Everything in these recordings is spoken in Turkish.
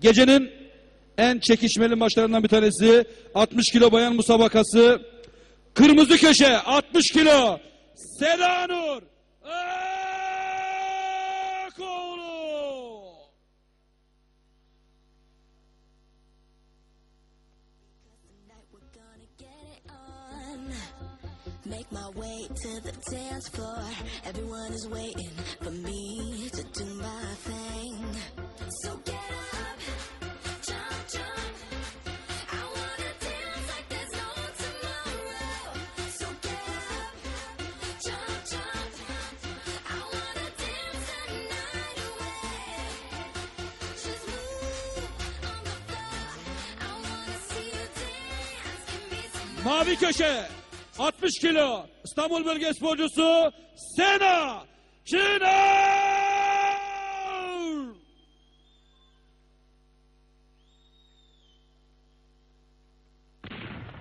Gecenin en çekişmeli maçlarından bir tanesi 60 kilo bayan musabakası. Kırmızı köşe 60 kilo Sedanur Akoğlu. Make my way to the dance floor. Everyone is waiting for me to do my thing. So Mavi köşe 60 kilo İstanbul Bölge Sporcusu Sena Çınar.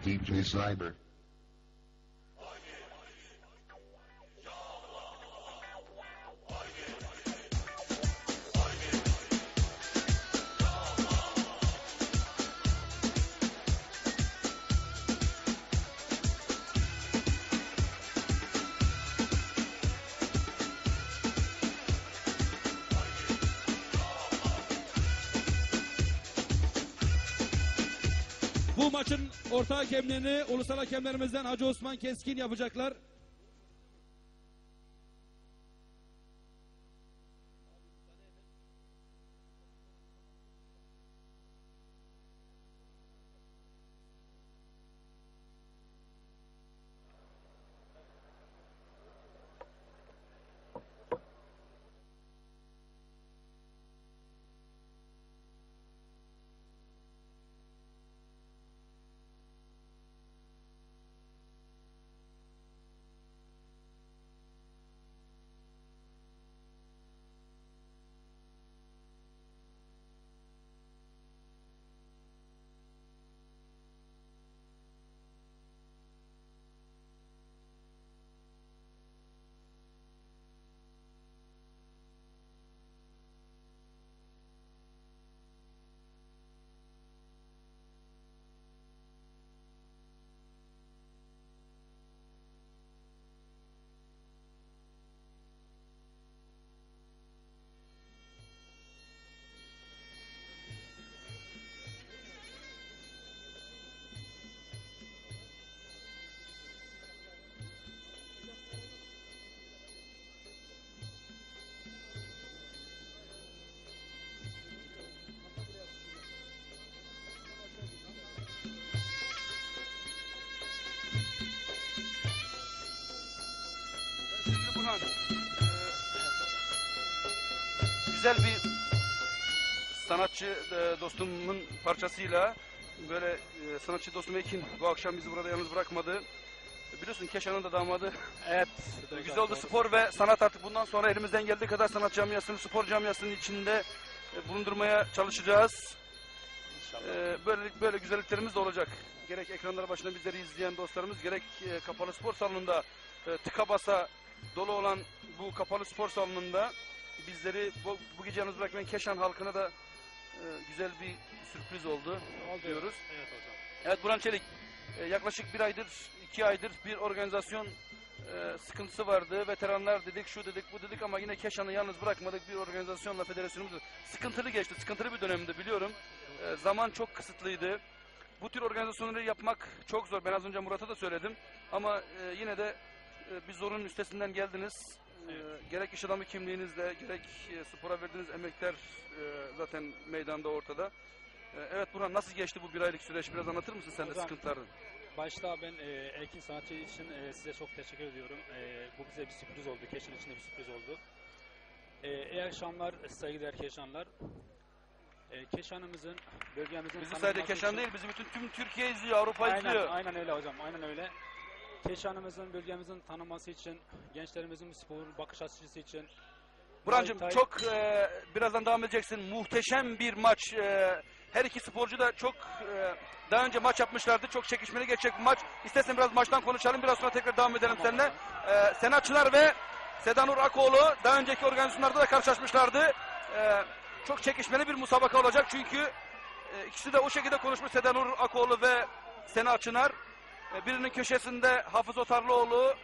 DJ Cyber. Bu maçın orta hakemliğini ulusal hakemlerimizden Hacı Osman Keskin yapacaklar. Eee, güzel bir sanatçı eee, dostumun parçasıyla böyle eee, sanatçı dostum Ekin bu akşam bizi burada yalnız bırakmadı. Biliyorsun Keşan'ın da damadı. Evet. Güzel oldu spor ve sanat artık bundan sonra elimizden geldiği kadar sanat camiasını, spor camiasının içinde e, bulundurmaya çalışacağız. Ee, böyle böyle güzelliklerimiz de olacak. Gerek ekranlar başında bizleri izleyen dostlarımız, gerek e, kapalı spor salonunda e, tıka basa dolu olan bu kapalı spor salonunda bizleri bu, bu gece yalnız bırakmayan Keşan halkına da e, güzel bir sürpriz oldu, diyoruz. Evet hocam. Evet Burhan Çelik, e, yaklaşık bir aydır, iki aydır bir organizasyon e, sıkıntısı vardı. Veteranlar dedik, şu dedik, bu dedik ama yine Keşan'ı yalnız bırakmadık. Bir organizasyonla federasyonumuz sıkıntılı geçti, sıkıntılı bir dönemde biliyorum. E, zaman çok kısıtlıydı. Bu tür organizasyonları yapmak çok zor. Ben az önce Murat'a da söyledim. Ama e, yine de bir zorun üstesinden geldiniz. E, gerek iş adamı kimliğinizle, gerek e, spora verdiğiniz emekler e, zaten meydanda ortada. E, evet Burhan nasıl geçti bu bir aylık süreç? Biraz anlatır mısın sen de sıkıntılarını? Başta ben e, Erkin Sanatçı için e, size çok teşekkür ediyorum. E, bu bize bir sürpriz oldu. Keşan için de bir sürpriz oldu. E, iyi akşamlar saygıdeğer Keşanlar. E, Keşan'ımızın, bölgemizin... Bizi sadece Keşan için- değil, bizi bütün tüm Türkiye izliyor, Avrupa izliyor. Aynen, aynen öyle hocam, aynen öyle. Keşan'ımızın, bölgemizin tanınması için, gençlerimizin spor bakış açısı için... Thai- çok e, birazdan devam edeceksin. Muhteşem bir maç. E, her iki sporcu da çok e, daha önce maç yapmışlardı. Çok çekişmeli geçecek bir maç. İstersen biraz maçtan konuşalım. Biraz sonra tekrar devam edelim Tamam, seninle. E, Sena Çınar ve Sedanur Akoğlu daha önceki organizasyonlarda da karşılaşmışlardı. E, çok çekişmeli bir musabaka olacak çünkü e, ikisi de o şekilde konuşmuş Sedanur Akoğlu ve Sena Çınar. E, birinin köşesinde Hafız Otarlıoğlu,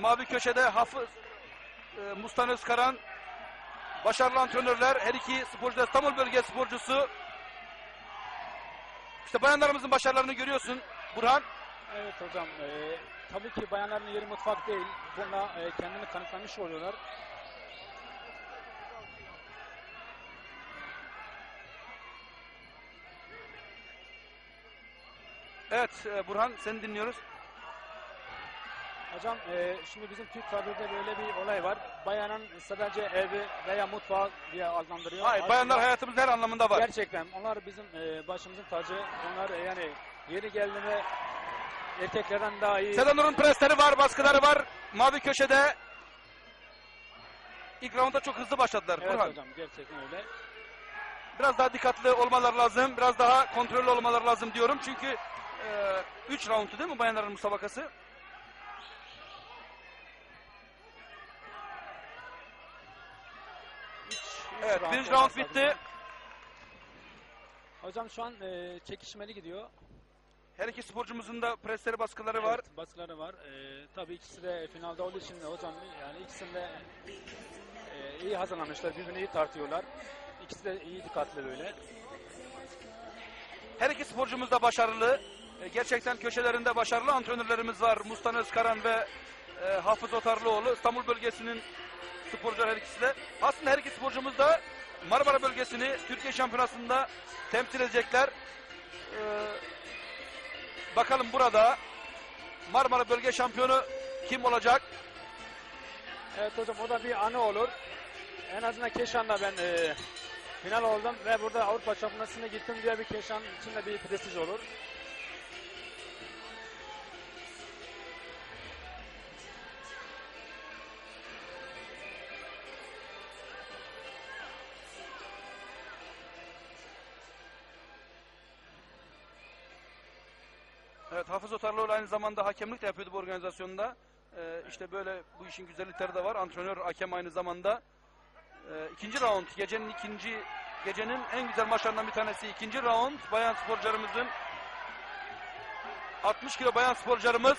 mavi köşede Hafız e, Mustan Özkaran. Başarılı antrenörler. Her iki sporcu İstanbul bölge sporcusu. İşte bayanlarımızın başarılarını görüyorsun Burhan. Evet hocam. e, tabii ki bayanların yeri mutfak değil. Buna e, kendini kanıtlamış oluyorlar. Evet e, Burhan seni dinliyoruz. Hocam e, şimdi bizim Türk tabirde böyle bir olay var. Bayanın sadece evi veya mutfağı diye adlandırıyor. Hayır bayanlar hayatımızın her anlamında var. Gerçekten onlar bizim e, başımızın tacı. Onlar e, yani yeri geldiğinde erkeklerden daha iyi. Sedanur'un presleri var, baskıları var. Mavi köşede ilk rounda çok hızlı başladılar Evet Burhan. hocam gerçekten öyle. Biraz daha dikkatli olmaları lazım. Biraz daha kontrollü olmaları lazım diyorum. Çünkü 3 roundu değil mi bayanların üç Evet, round birinci round bitti. Hocam şu an e, çekişmeli gidiyor. Her iki sporcumuzun da presleri baskıları var. Evet, baskıları var. E, tabii ikisi de finalde olduğu için de hocam yani ikisinde e, iyi hazırlanmışlar. Birbirini iyi tartıyorlar. İkisi de iyi dikkatli böyle. Her iki sporcumuz da başarılı. E, Gerçekten köşelerinde başarılı antrenörlerimiz var. Mustan Özkaran ve e, Hafız Otarlıoğlu. İstanbul bölgesinin sporcular her ikisi de. Aslında her iki sporcumuz da Marmara bölgesini Türkiye şampiyonasında temsil edecekler. E, bakalım burada Marmara bölge şampiyonu kim olacak? Evet hocam o da bir anı olur. En azından Keşan'da ben e, final oldum ve burada Avrupa Şampiyonası'na gittim diye bir Keşan için de bir prestij olur. Evet Hafız Otarlıoğlu aynı zamanda hakemlik de yapıyordu bu organizasyonda. Ee, işte böyle bu işin güzellikleri de var. Antrenör hakem aynı zamanda. Ee, ikinci round gecenin ikinci gecenin en güzel maçlarından bir tanesi. ikinci round bayan sporcularımızın 60 kilo bayan sporcularımız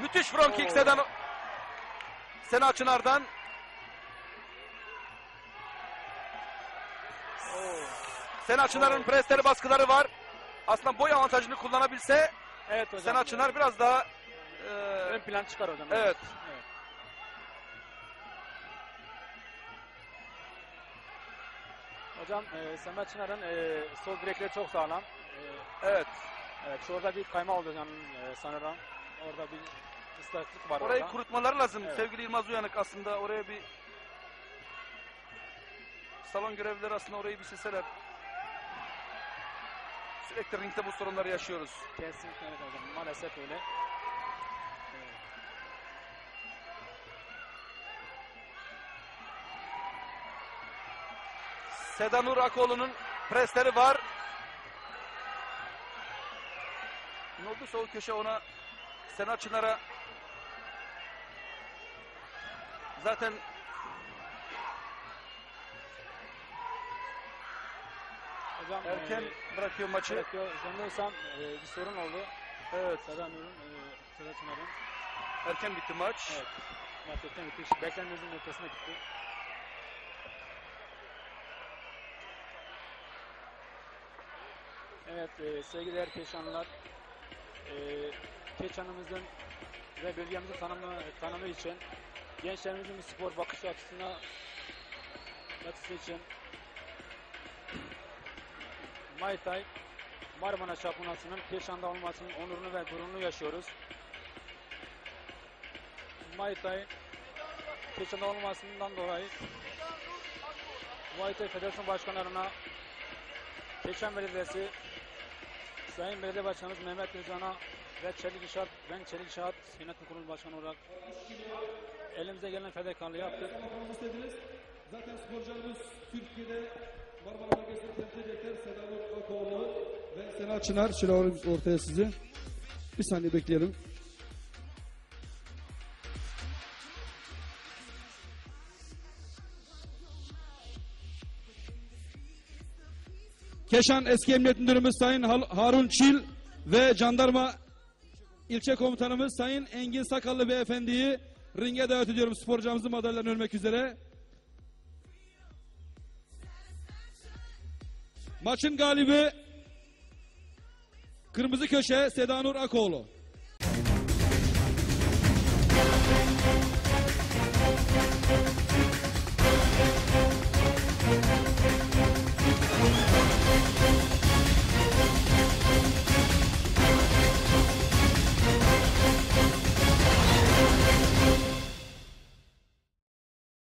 müthiş front kick Oo. Sedan Sena Çınar'dan Sena Çınar'ın presleri baskıları var. Aslında boy avantajını kullanabilse Evet hocam. Sena Çınar biraz daha e, ön plan çıkar hocam. Evet. evet. Hocam e, Sema Çınar'ın e, sol direkleri çok sağlam. E, evet. evet şurada bir kayma oldu canım e, sanırım. Orada bir ıslaklık var Orayı orada. kurutmaları lazım. Evet. Sevgili Yılmaz Uyanık aslında oraya bir salon görevlileri aslında orayı bir silseler. Sürekli ringde bu sorunları yaşıyoruz. Kesinlikle evet hocam. Maalesef öyle. Evet. Sedanur Akoğlu'nun presleri var. Ne oldu sol köşe ona Sena Çınar'a zaten Hocam erken e, bırakıyor maçı. bırakıyor. Zannediyorsam e, bir sorun oldu. Evet. Seda Nur'un, e, Çınar'ın. Erken bitti maç. Evet. Gerçekten bitti. Beklenmezin ötesine gitti. Evet e, sevgili Keşanlılar. E, Keşan'ımızın ve bölgemizin tanımı, tanımı için gençlerimizin spor bakış açısına açısı için Muay Thai Marmara Şampiyonası'nın Keşan'da olmasının onurunu ve gururunu yaşıyoruz. Muay Thai Keşan'da olmasından dolayı Muay Thai Federasyon Başkanlarına Keşan Belediyesi Sayın Belediye Başkanımız Mehmet Özcan'a ve Çelik İnşaat, ben Çelik İnşaat Yönetim Kurulu Başkanı olarak elimize gelen fedakarlığı yaptık. Zaten sporcularımız Türkiye'de Marmara bölgesini temsil edecekler. Sedanur Akoğlu ve Sena Çınar. Şöyle ortaya sizi. Bir saniye bekleyelim. Keşan Eski Emniyet Müdürümüz Sayın Harun Çil ve Jandarma İlçe Komutanımız Sayın Engin Sakallı Beyefendi'yi ringe davet ediyorum sporcumuzun madalyalarını örmek üzere. Maçın galibi Kırmızı Köşe Sedanur Akoğlu.